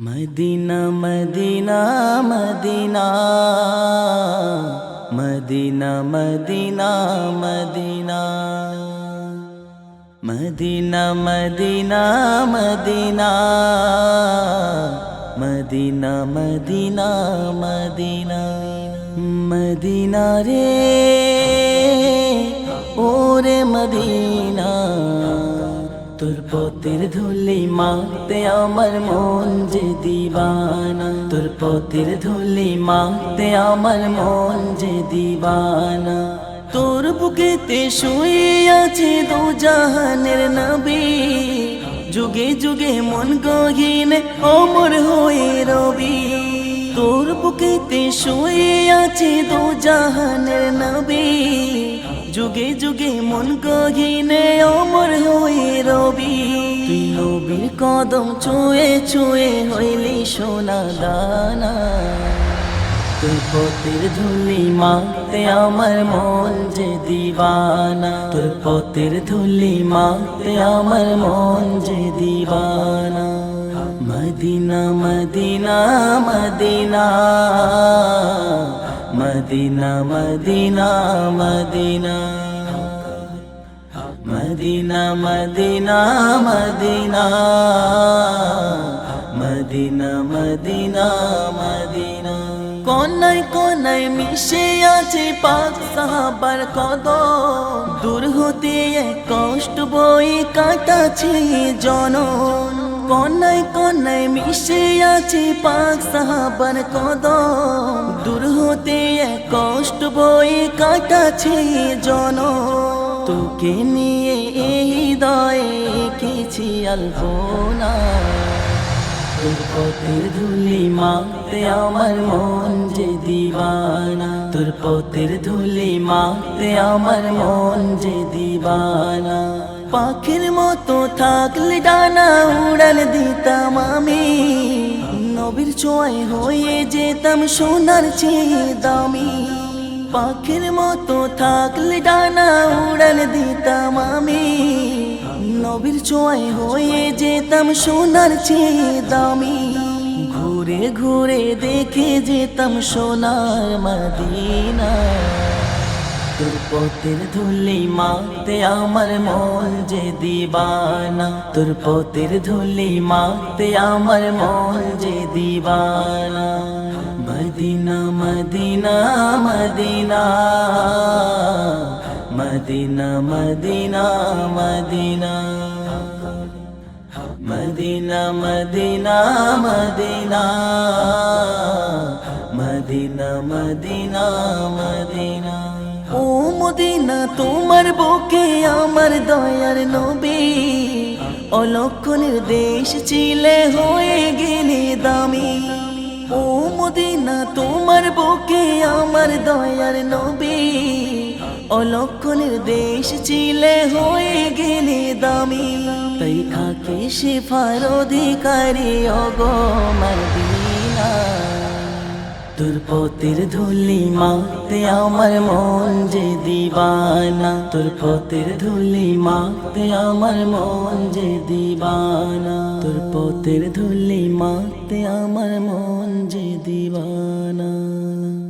Medina Medina Medina. Medina Medina Medina. Medina Medina Medina. Medina Medina Medina. Medina রে। তোর পথের ধুলি মাতে আমার মন যে দিবানা। তোর পথের ধুলি মাতে আমার মন যে দিবানা। তোর বুকেতে শুয়ে আছে দু জাহানের নবী। যুগে যুগে মন গহিনে অমর হয়ে রবি। তোর বুকেতে শুয়ে আছে দু জাহানের নবী। যুগে যুগে মন গহিনে অমর হয়ে রবি। নবীর কদম ছুঁয়ে ছুঁয়ে হইলি সোনা দানা। তোর পথের ধুলি মাতে আমার মন যে দিবানা। তোর পথের ধুলি মাতে আমার মন যে দিবানা। Medina Medina Medina. Medina Medina Medina. Medina Medina Medina. Medina Medina Medina. কোনায় কোনায় মিশে আছে পাক সাহাবার কদম। দূর হতে কষ্ট বই কাটাছে জনন কোনায় কোনায় মিশে আছে পাক সাহাবার কদম। বই কাটাছে জন, তোকে নিয়ে এই হৃদয়ে এঁকেছি আলপনা। তোর পথের ধুলি মাতে আমার মন যে দিবানা। তোর পথের ধুলি মাতে আমার মন যে দিবানা। পাখির মতো থাকলে ডানা উড়াল দিতাম আমি। নবীর ছোঁয়ায় হয়ে যেতাম সোনার চেয়ে দামি। পাখির মতো থাকলে ডানা উড়াল দিতাম আমি। নবীর ছোঁয়ায় হয়ে যেতাম সোনার চেয়ে দামি ঘুরে ঘুরে দেখে যেতাম সোনার মদিনা। তোর পথের ধুলি মাতে আমার মন যে দিবানা। তোর পথের ধুলি মাতে আমার মন যে দিবানা। Medina Medina Medina Medina Medina Medina Medina Medina Medina Medina Medina Medina ও মদিনা তোমার বুকে আমার দয়ার নবী অলক্ষণের দেশ চিলে হয়ে গেলে মদিনা তোমার বুকে আমার দয়ার নবী, অলক্ষণের দেশ চিলে হয়ে গেলে দামি। তাই খাকে সে ফার অধিকারী অগো মদিনা তোর পথের ধুলি মাতে আমার মন যে দিবানা। তোর পথের ধুলি মাতে আমার মন যে দিবানা। তোর পথের ধুলি মাতে আমার মন যে দিবানা।